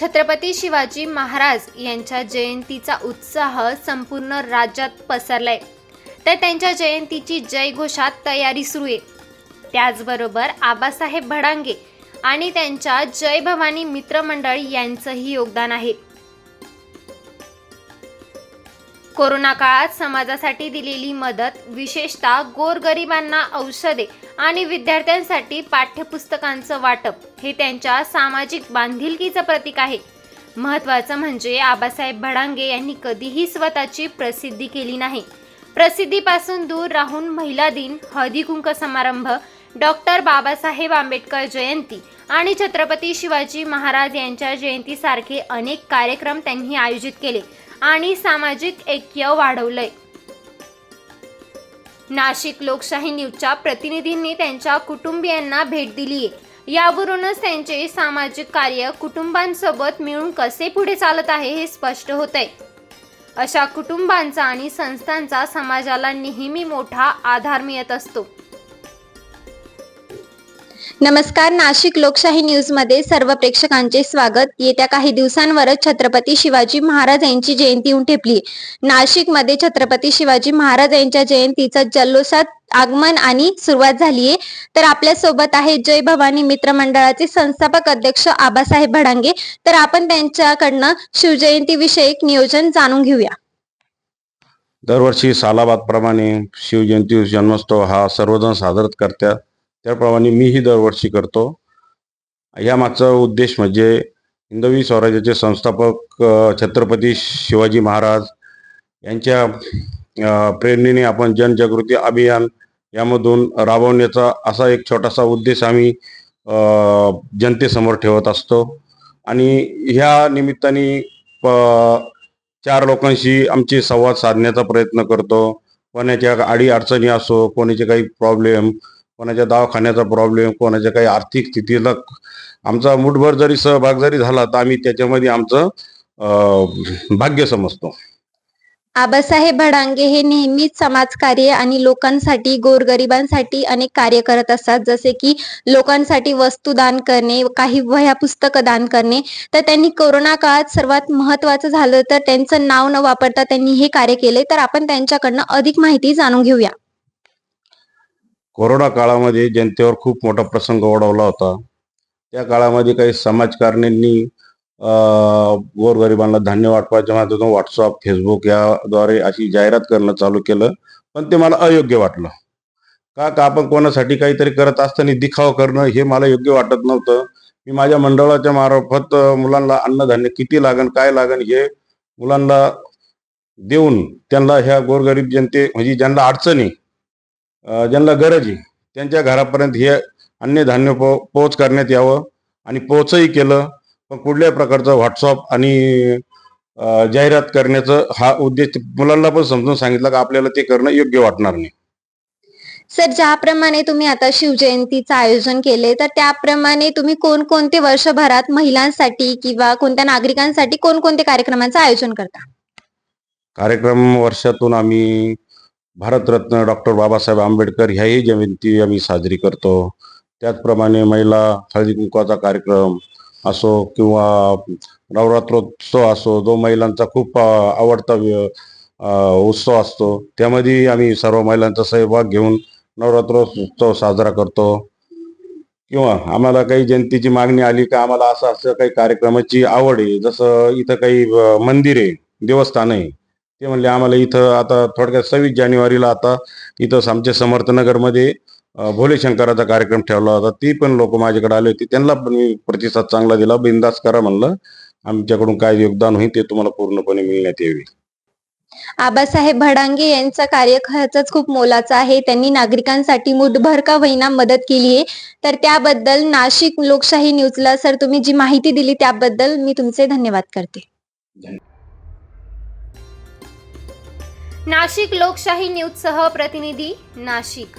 छत्रपती शिवाजी महाराज यांच्या जयंतीचा उत्साह संपूर्ण राज्यात पसरलाय. तर त्यांच्या जयंतीची जयघोषात तयारी सुरू आहे. त्याचबरोबर आबासाहेब भडांगे आणि त्यांच्या जय भवानी मित्रमंडळ यांचंही योगदान आहे. कोरोना काळात समाजासाठी दिलेली मदत विशेषतः गोरगरिबांना औषधे आणि विद्यार्थ्यांसाठी पाठ्यपुस्तकांचं वाटप हे त्यांच्या सामाजिक बांधिलकीचं प्रतीक आहे. महत्त्वाचं म्हणजे आबासाहेब भडांगे यांनी कधीही स्वतःची प्रसिद्धी केली नाही. प्रसिद्धीपासून दूर राहून महिला दिन हळदी कुंक समारंभ डॉक्टर बाबासाहेब आंबेडकर जयंती आणि छत्रपती शिवाजी महाराज यांच्या जयंतीसारखे अनेक कार्यक्रम त्यांनी आयोजित केले. आणि सामाजिक ऐक्य वाढवलंय. नाशिक लोकशाही न्यूजच्या प्रतिनिधींनी त्यांच्या कुटुंबियांना भेट दिली आहे यावरूनच त्यांचे सामाजिक कार्य कुटुंबांसोबत मिळून कसे पुढे चालत आहे हे स्पष्ट होत आहे अशा कुटुंबांचा आणि संस्थांचा समाजाला नेहमी मोठा आधार मिळत असतो. नमस्कार नाशिक लोकशाही न्यूजमध्ये सर्व प्रेक्षकांचे स्वागत. येत्या काही दिवसांवरच छत्रपती शिवाजी महाराज यांची जयंती येऊन ठेपली. नाशिकमध्ये छत्रपती शिवाजी महाराज यांच्या जयंतीचा जल्लोषात आगमन आणि सुरुवात झालीये. तर आपल्यासोबत आहे जय भवानी मित्र मंडळाचे संस्थापक अध्यक्ष आबासाहेब भडांगे. तर आपण त्यांच्याकडनं शिवजयंती विषयक नियोजन जाणून घेऊया. दरवर्षी सालाबादप्रमाणे शिवजयंती जन्मोत्सव हा सर्वजण साजरा करतात. त्याप्रमाणे मीही दरवर्षी करतो. यामागचा उद्देश म्हणजे हिंदवी स्वराज्याचे संस्थापक छत्रपती शिवाजी महाराज यांच्या प्रेरणेने आपण जनजागृती अभियान यामधून राबवण्याचा असा एक छोटासा उद्देश आम्ही जनतेसमोर ठेवत असतो. आणि ह्या निमित्ताने प- चार लोकांशी आमचे संवाद साधण्याचा प्रयत्न करतो. कोणाच्या अडी अडचणी असो कोणाचे काही प्रॉब्लेम कोणाच्या दवाखान्याचा प्रॉब्लेम कोणाच्या काही आर्थिक स्थितीला आमचा मुठभर जरी सहभाग जरी झाला तर आम्ही त्याच्यामध्ये आमचं भाग्य समजतो. आबासाहेब भडांगे हे नेहमीच समाजकार्य आणि लोकांसाठी गोरगरिबांसाठी अनेक कार्य करत असतात. जसे की लोकांसाठी वस्तू दान करणे काही वह्या पुस्तकं दान करणे. तर त्यांनी कोरोना काळात सर्वात महत्वाचं झालं तर त्यांचं नाव न वापरता त्यांनी हे कार्य केले. तर आपण त्यांच्याकडनं अधिक माहिती जाणून घेऊया. कोरोना काळामध्ये जनतेवर खूप मोठा प्रसंग ओढवला होता. त्या काळामध्ये काही समाजकारण्यांनी गोरगरिबांना धान्य वाटपाच्या माध्यमातून व्हॉट्सअप फेसबुक याद्वारे अशी जाहिरात करणं चालू केलं पण ते मला अयोग्य वाटलं. का का आपण कोणासाठी काहीतरी करत असताना दिखावा करणं हे मला योग्य वाटत नव्हतं. मी माझ्या मंडळाच्या मार्फत मुलांना अन्नधान्य किती लागन काय लागन हे मुलांना देऊन त्यांना ह्या गोरगरीब जनते म्हणजे ज्यांना अडचणी ज्यांना गरज आहे त्यांच्या घरापर्यंत हे अन्नधान्य पो पोच करण्यात यावं आणि पोचही केलं. पण कुठल्याही प्रकारचं व्हॉट्सअप आणि जाहिरात करण्याचं हा उद्देश मुलांना पण समजून सांगितलं का आपल्याला ते करणं योग्य वाटणार नाही. सर ज्याप्रमाणे तुम्ही आता शिवजयंतीचं आयोजन केले तर त्याप्रमाणे तुम्ही कोणकोणते वर्षभरात महिलांसाठी किंवा कोणत्या नागरिकांसाठी कोणकोणते कार्यक्रमांचं आयोजन करता? कार्यक्रम वर्षातून आम्ही भारतरत्न डॉक्टर बाबासाहेब आंबेडकर ह्याही जयंती आम्ही साजरी करतो. त्याचप्रमाणे महिला हळदी कुंकवाचा कार्यक्रम असो किंवा नवरात्रोत्सव असो जो महिलांचा खूप आवडता व्य- उत्सव असतो त्यामध्ये आम्ही सर्व महिलांचा सहभाग घेऊन नवरात्रोत्सव साजरा करतो. किंवा आम्हाला काही जनतेची मागणी आली का आम्हाला असं असं काही कार्यक्रमाची आवड आहे जसं इथं काही मंदिर आहे देवस्थान आहे ते म्हणले आम्हाला इथं आता थोडक्यात सव्वीस जानेवारीला आता इथं आमच्या समर्थनगरमध्ये अ, भोले शंकराचा कार्यक्रम ठेवला होता. ती पण लोक माझ्याकडे आले होते. त्यांना पण मी प्रतिसाद चांगला दिला. बिंदास करा म्हणलं. आमच्याकडून काय योगदान होईल ते तुम्हाला पूर्णपणे मिळण्यात यावे. आबासाहेब भडांगे यांचा कार्य खरंच खूप मोलाचा आहे. त्यांनी नागरिकांसाठी मुठभर का वहिना मदत केली आहे? तर त्याबद्दल नाशिक लोकशाही न्यूजला सर तुम्ही जी माहिती दिली त्याबद्दल मी तुमचे धन्यवाद करते. नाशिक लोकशाही न्यूजसह प्रतिनिधी नाशिक.